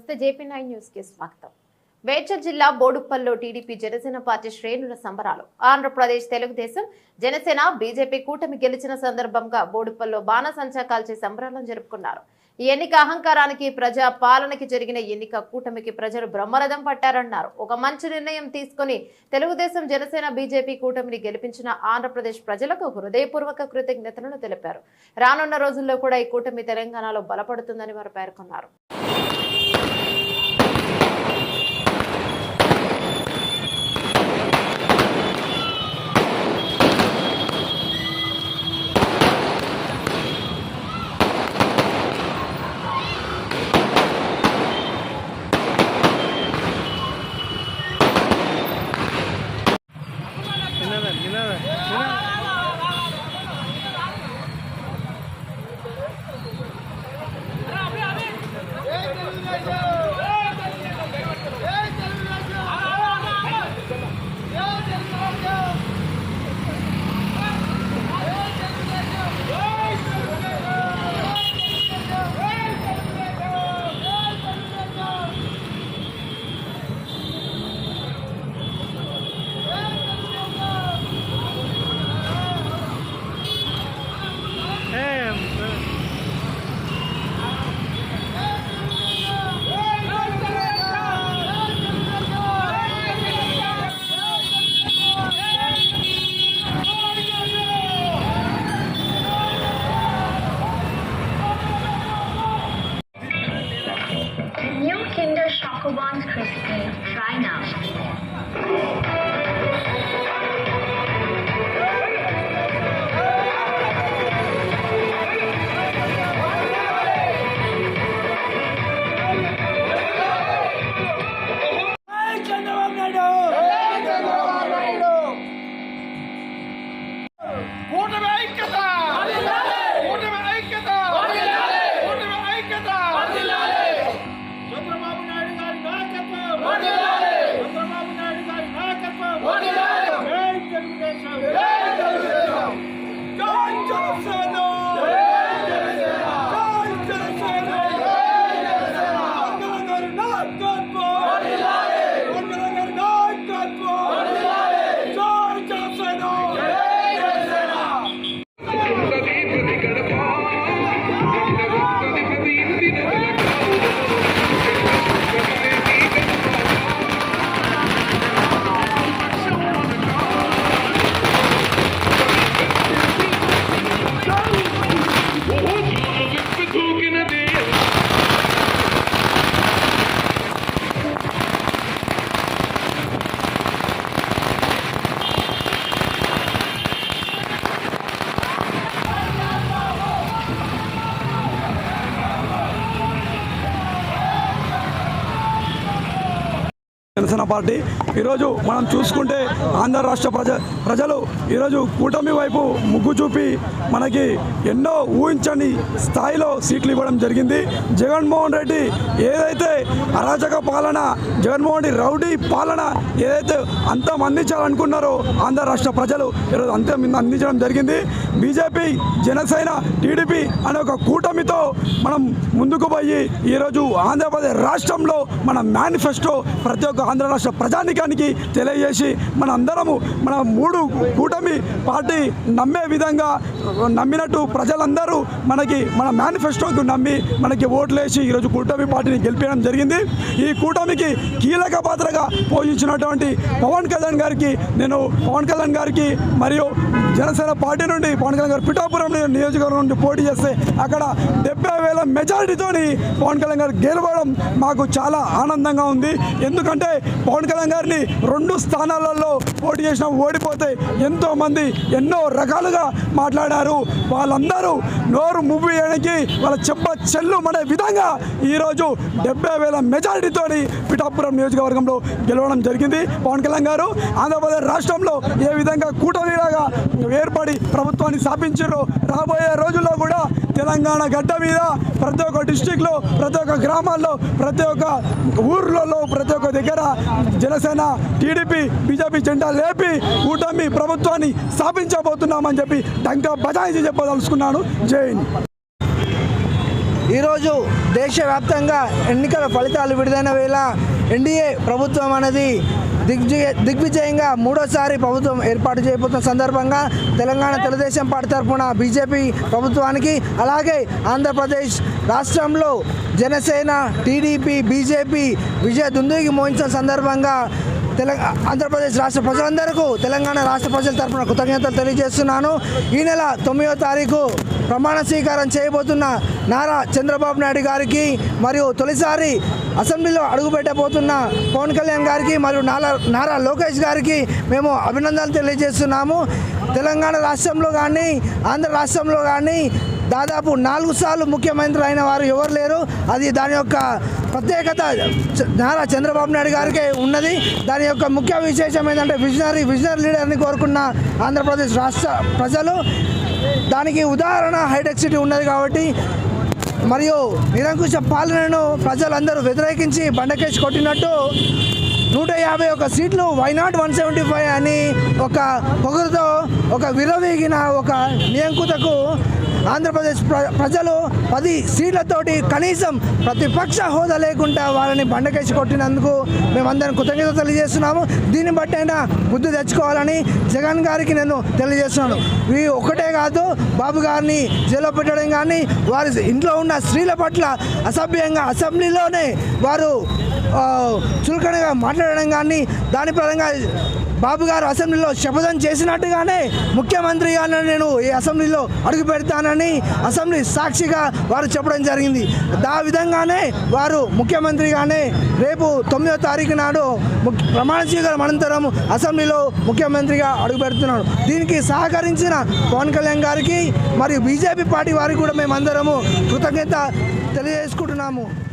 నమస్తే JP nine న్యూస్కి స్వాగతం. మేడ్చల్ జిల్లా బోడుప్పల్లో టీడీపీ జనసేన పార్టీ శ్రేణుల సంబరాలు. ఆంధ్రప్రదేశ్ తెలుగుదేశం జనసేన బీజేపీ కూటమి గెలిచిన సందర్భంగా బోడుప్పల్లో బాణసంచా కాల్చే సంబరాలను జరుపుకున్నారు. ఈ ఎన్నిక అహంకారానికి ప్రజా పాలనకి జరిగిన ఎన్నిక కూటమికి ప్రజలు బ్రహ్మరథం పట్టారన్నారు. ఒక మంచి నిర్ణయం తీసుకుని తెలుగుదేశం జనసేన బీజేపీ కూటమిని గెలిపించిన ఆంధ్రప్రదేశ్ ప్రజలకు హృదయపూర్వక కృతజ్ఞతలను తెలిపారు. రానున్న రోజుల్లో కూడా ఈ కూటమి తెలంగాణలో బలపడుతుందని వారు పేర్కొన్నారు. జనసేన పార్టీ ఈరోజు మనం చూసుకుంటే ఆంధ్ర రాష్ట్ర ప్రజ ప్రజలు ఈరోజు కూటమి వైపు ముగ్గు చూపి మనకి ఎన్నో ఊహించని స్థాయిలో సీట్లు ఇవ్వడం జరిగింది. జగన్మోహన్ రెడ్డి ఏదైతే అరాచక పాలన జగన్మోహన్ రెడ్డి రౌడీ పాలన ఏదైతే అంతం అందించాలనుకున్నారో ఆంధ్ర రాష్ట్ర ప్రజలు ఈరోజు అంతం అందించడం జరిగింది. బీజేపీ జనసేన టీడీపీ అనే ఒక కూటమితో మనం ముందుకు పోయి ఈరోజు ఆంధ్రప్రదేశ్ రాష్ట్రంలో మన మేనిఫెస్టో ప్రతి ఒక్క ఆంధ్ర రాష్ట్ర ప్రజానికి ప్రజానికానికి తెలియజేసి మన అందరము మన మూడు కూటమి పార్టీ నమ్మే విధంగా నమ్మినట్టు ప్రజలందరూ మనకి మన మేనిఫెస్టోకి నమ్మి మనకి ఓట్లేసి ఈరోజు కూటమి పార్టీని గెలిపించడం జరిగింది. ఈ కూటమికి కీలక పాత్రగా పోషించినటువంటి పవన్ కళ్యాణ్ గారికి నేను పవన్ కళ్యాణ్ గారికి మరియు జనసేన పార్టీ నుండి పవన్ కళ్యాణ్ గారు పిఠాపురం నియోజకవర్గం నుండి పోటీ చేస్తే అక్కడ డెబ్బై వేల మెజారిటీతోని పవన్ కళ్యాణ్ గారు గెలవడం మాకు చాలా ఆనందంగా ఉంది. ఎందుకంటే పవన్ కళ్యాణ్ గారిని రెండు స్థానాలలో పోటీ చేసిన ఓడిపోతే ఎంతోమంది ఎన్నో రకాలుగా మాట్లాడారు. వాళ్ళందరూ నోరు మువ్వు వాళ్ళ చెప్ప చెల్లుమనే విధంగా ఈరోజు డెబ్బై వేల మెజారిటీతో పిఠాపురం నియోజకవర్గంలో గెలవడం జరిగింది. పవన్ కళ్యాణ్ గారు ఆంధ్రప్రదేశ్ రాష్ట్రంలో ఏ విధంగా కూటమిలాగా ఏర్పడి ప్రభుత్వాన్ని స్థాపించారో రాబోయే రోజుల్లో కూడా తెలంగాణ గడ్డ మీద ప్రతి ఒక్క డిస్టిక్లో ప్రతి ఒక్క గ్రామాల్లో ప్రతి ఒక్క ఊర్లలో ప్రతి ఒక్క దగ్గర జనసేన టీడీపీ బీజేపీ జెండా లేపి కూటమి ప్రభుత్వాన్ని స్థాపించబోతున్నామని చెప్పి టంకా బజాయించి చెప్పదలుచుకున్నాను. జైన్ ఈరోజు దేశవ్యాప్తంగా ఎన్నికల ఫలితాలు విడుదలైన వేళ ఎన్డీఏ ప్రభుత్వం అనేది దిగ్విజయ దిగ్విజయంగా మూడోసారి ప్రభుత్వం ఏర్పాటు చేయబోతున్న సందర్భంగా తెలంగాణ తెలుగుదేశం పార్టీ తరఫున బీజేపీ ప్రభుత్వానికి అలాగే ఆంధ్రప్రదేశ్ రాష్ట్రంలో జనసేన టీడీపీ బీజేపీ విజయ దుందుకి మోహించిన సందర్భంగా తెలంగాణ ఆంధ్రప్రదేశ్ రాష్ట్ర ప్రజలందరికీ తెలంగాణ రాష్ట్ర ప్రజల తరఫున కృతజ్ఞతలు తెలియజేస్తున్నాను. ఈ నెల తొమ్మిదో తారీఖు ప్రమాణ స్వీకారం చేయబోతున్న నారా చంద్రబాబు నాయుడు గారికి మరియు తొలిసారి అసెంబ్లీలో అడుగుపెట్టబోతున్న పవన్ కళ్యాణ్ గారికి మరియు నారా నారా లోకేష్ గారికి మేము అభినందనలు తెలియజేస్తున్నాము. తెలంగాణ రాష్ట్రంలో కానీ ఆంధ్ర రాష్ట్రంలో కానీ దాదాపు నాలుగు సార్లు ముఖ్యమంత్రి అయిన వారు ఎవరు లేరు. అది దాని యొక్క ప్రత్యేకత చ- నారా చంద్రబాబు నాయుడు గారికి ఉన్నది. దాని యొక్క ముఖ్య విశేషం ఏంటంటే విజనరీ విజనరీ లీడర్ని కోరుకున్న ఆంధ్రప్రదేశ్ రాష్ట్ర ప్రజలు. దానికి ఉదాహరణ హైటెక్ సిటీ ఉన్నది కాబట్టి మరియు నిరంకుశ పాలనను ప్రజలందరూ వ్యతిరేకించి బండకేసి కొట్టినట్టు నూట యాభై ఒక సీట్లు వైనాట్ వన్ సెవెంటీ ఫైవ్ అని ఒక పొగరుతో ఒక విరవీగిన ఒక నియంకుతకు ఆంధ్రప్రదేశ్ ప్ర ప్రజలు పది సీట్లతోటి కనీసం ప్రతిపక్ష హోదా లేకుండా వాళ్ళని బండకేసి కొట్టినందుకు మేమందరం కృతజ్ఞత తెలియజేస్తున్నాము. దీన్ని బట్టి అయినా బుద్ధి తెచ్చుకోవాలని జగన్ గారికి నేను తెలియజేస్తున్నాను. ఇవి ఒకటే కాదు బాబు గారిని జైల్లో పెట్టడం కానీ వారి ఇంట్లో ఉన్న స్త్రీల పట్ల అసభ్యంగా అసెంబ్లీలోనే వారు చులకనగా మాట్లాడడం కానీ దాని పరంగా బాబు గారు అసెంబ్లీలో శపథం చేసినట్టుగానే ముఖ్యమంత్రిగానే నేను ఈ అసెంబ్లీలో అడుగు పెడతానని అసెంబ్లీ సాక్షిగా వారు చెప్పడం జరిగింది. ఆ విధంగానే వారు ముఖ్యమంత్రిగానే రేపు తొమ్మిదో తారీఖు నాడు ముఖ్య- ప్రమాణ స్వీకారం అనంతరం అసెంబ్లీలో ముఖ్యమంత్రిగా అడుగు పెడుతున్నాడు. దీనికి సహకరించిన పవన్ కళ్యాణ్ గారికి మరియు బీజేపీ పార్టీ వారికి కూడా మేమందరము కృతజ్ఞత తెలియజేసుకుంటున్నాము.